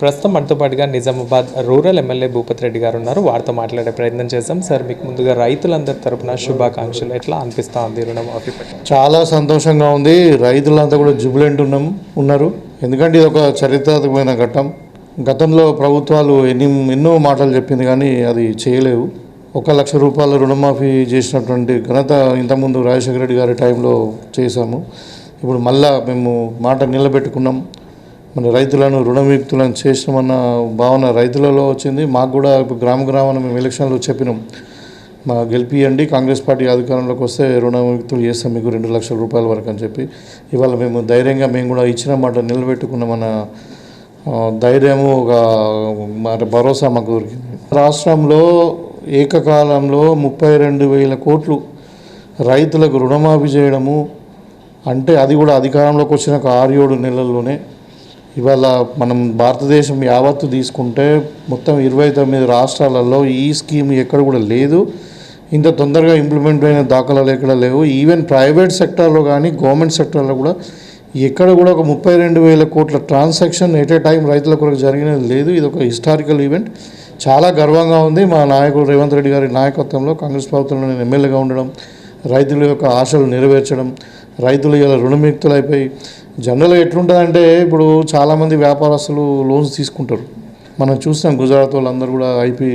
ప్రస్తుతం మనతో పాటుగా నిజామాబాద్ రూరల్ ఎమ్మెల్యే భూపతి రెడ్డి గారు ఉన్నారు. వారితో మాట్లాడే ప్రయత్నం చేస్తాం సార్ మీకు ముందుగా రైతులందరి తరపున శుభాకాంక్షలు. ఎట్లా అనిపిస్తా ఉంది రుణమాఫీ చాలా సంతోషంగా ఉంది. రైతులంతా కూడా జుబులెంట్ ఉన్నాం ఉన్నారు. ఎందుకంటే ఇది ఒక చరిత్రాత్మకమైన ఘట్టం. గతంలో ప్రభుత్వాలు ఎన్ని ఎన్నో మాటలు చెప్పింది కానీ అది చేయలేవు. ఒక లక్ష రూపాయల రుణమాఫీ చేసినటువంటి ఘనత ఇంతకుముందు రాజశేఖర రెడ్డి గారి టైంలో చేశాము. ఇప్పుడు మళ్ళా మేము మాట నిలబెట్టుకున్నాం. మన రైతులను రుణవిముక్తులను చేసినామన్న భావన రైతులలో వచ్చింది. మాకు కూడా ఇప్పుడు గ్రామ గ్రామాన మేము ఎలక్షన్లో చెప్పినాం. మా గెలిపియండి కాంగ్రెస్ పార్టీ అధికారంలోకి వస్తే రుణవిముక్తులు చేస్తాం మీకు రెండు లక్షల రూపాయల వరకు అని చెప్పి. ఇవాళ మేము ధైర్యంగా మేము కూడా ఇచ్చిన మాట నిలబెట్టుకున్నామన్న ధైర్యము ఒక మరి భరోసా మాకు దొరికింది. రాష్ట్రంలో ఏకకాలంలో ముప్పై రెండు వేల కోట్లు రైతులకు రుణమాఫీ చేయడము అంటే అది కూడా అధికారంలోకి వచ్చిన ఒక ఆరు ఏడు నెలల్లోనే ఇవాళ మనం భారతదేశం యావత్తు తీసుకుంటే మొత్తం ఇరవై తొమ్మిది రాష్ట్రాలలో ఈ స్కీమ్ ఎక్కడ కూడా లేదు. ఇంత తొందరగా ఇంప్లిమెంట్ అయిన దాఖలాలు ఎక్కడ లేవు. ఈవెన్ ప్రైవేట్ సెక్టార్లో కానీ గవర్నమెంట్ సెక్టార్లో కూడా ఎక్కడ కూడా ఒక ముప్పై రెండు వేల కోట్ల ట్రాన్సాక్షన్ ఎట్ ఏ టైం రైతుల కొరకు జరిగినది లేదు. ఇది ఒక హిస్టారికల్ ఈవెంట్. చాలా గర్వంగా ఉంది మా నాయకుడు రేవంత్ రెడ్డి గారి నాయకత్వంలో. కాంగ్రెస్ ప్రభుత్వంలో నేను ఎమ్మెల్యేగా ఉండడం రైతుల యొక్క ఆశలు నెరవేర్చడం రైతులు ఇలా రుణముక్తులైపోయి జనరల్గా ఎట్లుంటుందంటే ఇప్పుడు చాలామంది వ్యాపారస్తులు లోన్స్ తీసుకుంటారు. మనం చూస్తాం గుజరాత్ వాళ్ళందరూ కూడా ఐపీ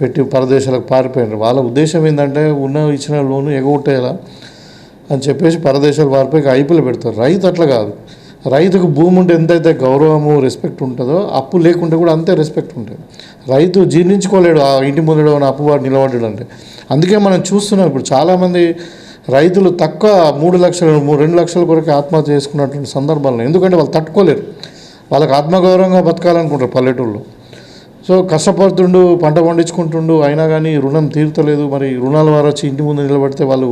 పెట్టి పరదేశాలకు పారిపోయినారు. వాళ్ళ ఉద్దేశం ఏంటంటే ఉన్న ఇచ్చిన లోను ఎగొట్టేలా అని చెప్పేసి పరదేశాలు పారిపోయి ఐపీలు పెడతారు. రైతు అట్లా కాదు. రైతుకు భూమి ఉంటే ఎంతైతే గౌరవము రెస్పెక్ట్ ఉంటుందో అప్పు లేకుంటే కూడా అంతే రెస్పెక్ట్ ఉంటుంది. రైతు జీర్ణించుకోలేడు ఆ ఇంటి ముందు అప్పు అప్పువాడు నిలబడ్డాడు అంటే అందుకే మనం చూస్తున్నాం ఇప్పుడు చాలామంది రైతులు తక్కువ మూడు లక్షలు మూడు రెండు లక్షల కొరకు ఆత్మహత్య చేసుకున్నటువంటి సందర్భాలను ఎందుకంటే వాళ్ళు తట్టుకోలేరు. వాళ్ళకి ఆత్మగౌరవంగా బతకాలనుకుంటారు పల్లెటూళ్ళు సో కష్టపడుతుండు పంట పండించుకుంటుండు అయినా కానీ రుణం తీరుతలేదు. మరి రుణాల వారు వచ్చి ఇంటి ముందు నిలబడితే వాళ్ళు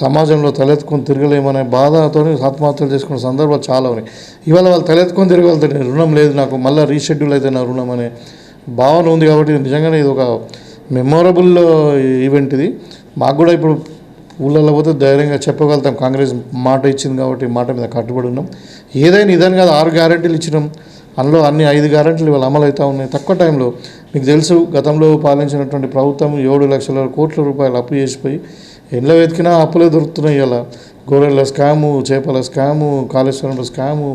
సమాజంలో తలెత్తుకొని తిరగలేమనే బాధతో ఆత్మహత్యలు చేసుకున్న సందర్భాలు చాలా ఉన్నాయి. ఇవాళ వాళ్ళు తలెత్తుకొని తిరగలుగుతారు రుణం లేదు నాకు మళ్ళీ రీషెడ్యూల్ అయితే నా రుణం అనే భావన ఉంది కాబట్టి నిజంగానే ఇది ఒక మెమొరబుల్ ఈవెంట్ ఇది. మాకు కూడా ఇప్పుడు ఊళ్ళల్లో పోతే ధైర్యంగా చెప్పగలుగుతాం. కాంగ్రెస్ మాట ఇచ్చింది కాబట్టి మాట మీద కట్టుబడి ఉన్నాం. ఏదైనా ఇదని కాదు ఆరు గ్యారెంటీలు ఇచ్చినాం. అందులో అన్ని ఐదు గ్యారెంటీలు ఇవాళ అమలు అవుతూ ఉన్నాయి. తక్కువ టైంలో మీకు తెలుసు గతంలో పాలించినటువంటి ప్రభుత్వం ఏడు లక్షల కోట్ల రూపాయలు అప్పు చేసిపోయి ఎండ్ల వెతికినా అప్పులే దొరుకుతున్నాయి ఇలా గొర్రెల స్కాము చేపల స్కాము కాళేశ్వరంలో స్కాము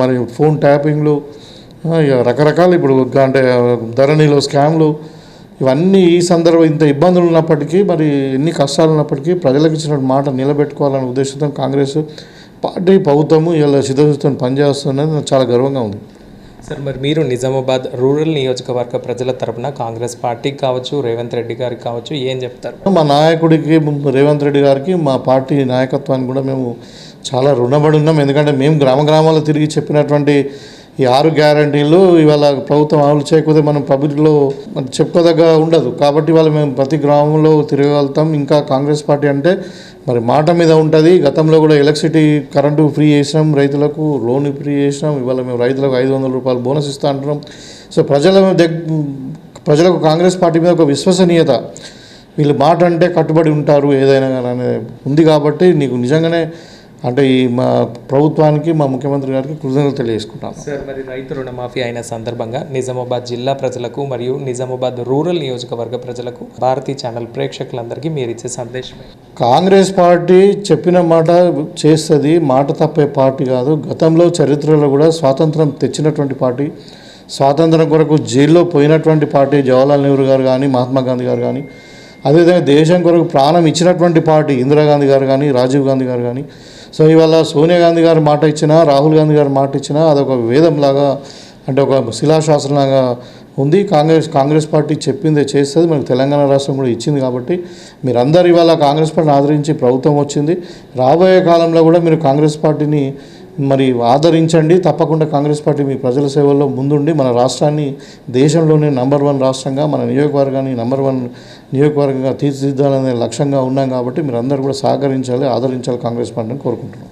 మరి ఫోన్ ట్యాపింగ్లు ఇక రకరకాలు ఇప్పుడు అంటే ధరణిలో స్కామ్లు ఇవన్నీ ఈ సందర్భం ఇంత ఇబ్బందులు ఉన్నప్పటికీ మరి ఎన్ని కష్టాలు ఉన్నప్పటికీ ప్రజలకు ఇచ్చిన మాట నిలబెట్టుకోవాలనే ఉద్దేశంతో కాంగ్రెస్ పార్టీ ప్రభుత్వము ఇలా సిద్ధసిద్ధం పనిచేస్తున్నది నాకు చాలా గర్వంగా ఉంది. సార్ మరి మీరు నిజామాబాద్ రూరల్ నియోజకవర్గ ప్రజల తరపున కాంగ్రెస్ పార్టీకి కావచ్చు రేవంత్ రెడ్డి గారికి కావచ్చు ఏం చెప్తారు? మా నాయకుడికి రేవంత్ రెడ్డి గారికి మా పార్టీ నాయకత్వానికి కూడా మేము చాలా రుణపడి ఉన్నాం. ఎందుకంటే మేము గ్రామ గ్రామాల్లో తిరిగి చెప్పినటువంటి ఈ ఆరు గ్యారంటీలు ఇవాళ ప్రభుత్వం అమలు చేయకపోతే మనం పబ్లిక్లో చెప్పుకోదగ్గ ఉండదు. కాబట్టి ఇవాళ మేము ప్రతి గ్రామంలో తిరగలుగుతాం. ఇంకా కాంగ్రెస్ పార్టీ అంటే మరి మాట మీద ఉంటుంది. గతంలో కూడా ఎలక్ట్రిసిటీ కరెంటు ఫ్రీ చేసినాం. రైతులకు లోన్ ఫ్రీ చేసినాం. ఇవాళ మేము రైతులకు ఐదు వందల రూపాయలు బోనస్ ఇస్తా అంటున్నాం. సో ప్రజల ప్రజలకు కాంగ్రెస్ పార్టీ మీద ఒక విశ్వసనీయత. వీళ్ళు మాట అంటే కట్టుబడి ఉంటారు ఏదైనా కానీ ఉంది కాబట్టి నీకు నిజంగానే అంటే ఈ మా ప్రభుత్వానికి మా ముఖ్యమంత్రి గారికి కృతజ్ఞతలు తెలియజేసుకుంటాను. సార్ మరి రైతు రుణమాఫీ అయిన సందర్భంగా నిజామాబాద్ జిల్లా ప్రజలకు మరియు నిజామాబాద్ రూరల్ నియోజకవర్గ ప్రజలకు భారతీ ఛానల్ ప్రేక్షకులందరికీ మీరు ఇచ్చే సందేశమే. కాంగ్రెస్ పార్టీ చెప్పిన మాట చేస్తుంది మాట తప్పే పార్టీ కాదు. గతంలో చరిత్రలో కూడా స్వాతంత్రం తెచ్చినటువంటి పార్టీ స్వాతంత్రం కొరకు జైల్లో పోయినటువంటి పార్టీ జవహర్లాల్ నెహ్రూ గారు కానీ మహాత్మా గాంధీ గారు కానీ అదేవిధంగా దేశం కొరకు ప్రాణం ఇచ్చినటువంటి పార్టీ ఇందిరాగాంధీ గారు కానీ రాజీవ్ గాంధీ గారు కానీ సో ఇవాళ సోనియా గాంధీ గారు మాట ఇచ్చినా రాహుల్ గాంధీ గారు మాట ఇచ్చినా అదొక వేదంలాగా అంటే ఒక శిలాశాసనంలాగా ఉంది. కాంగ్రెస్ కాంగ్రెస్ పార్టీ చెప్పిందే చేస్తుంది. మనకు తెలంగాణ రాష్ట్రం కూడా ఇచ్చింది కాబట్టి మీరందరూ ఇవాళ కాంగ్రెస్ పార్టీని ఆదరించి ప్రభుత్వం వచ్చింది. రాబోయే కాలంలో కూడా మీరు కాంగ్రెస్ పార్టీని మరి ఆదరించండి. తప్పకుండా కాంగ్రెస్ పార్టీ మీ ప్రజల సేవల్లో ముందుండి మన రాష్ట్రాన్ని దేశంలోనే నంబర్ వన్ రాష్ట్రంగా మన నియోజకవర్గాన్ని నంబర్ వన్ నియోజకవర్గంగా తీర్చిదిద్దాలనే లక్ష్యంగా ఉన్నాం కాబట్టి మీరు అందరూ కూడా సహకరించాలి ఆదరించాలి కాంగ్రెస్ పార్టీని కోరుకుంటున్నాం.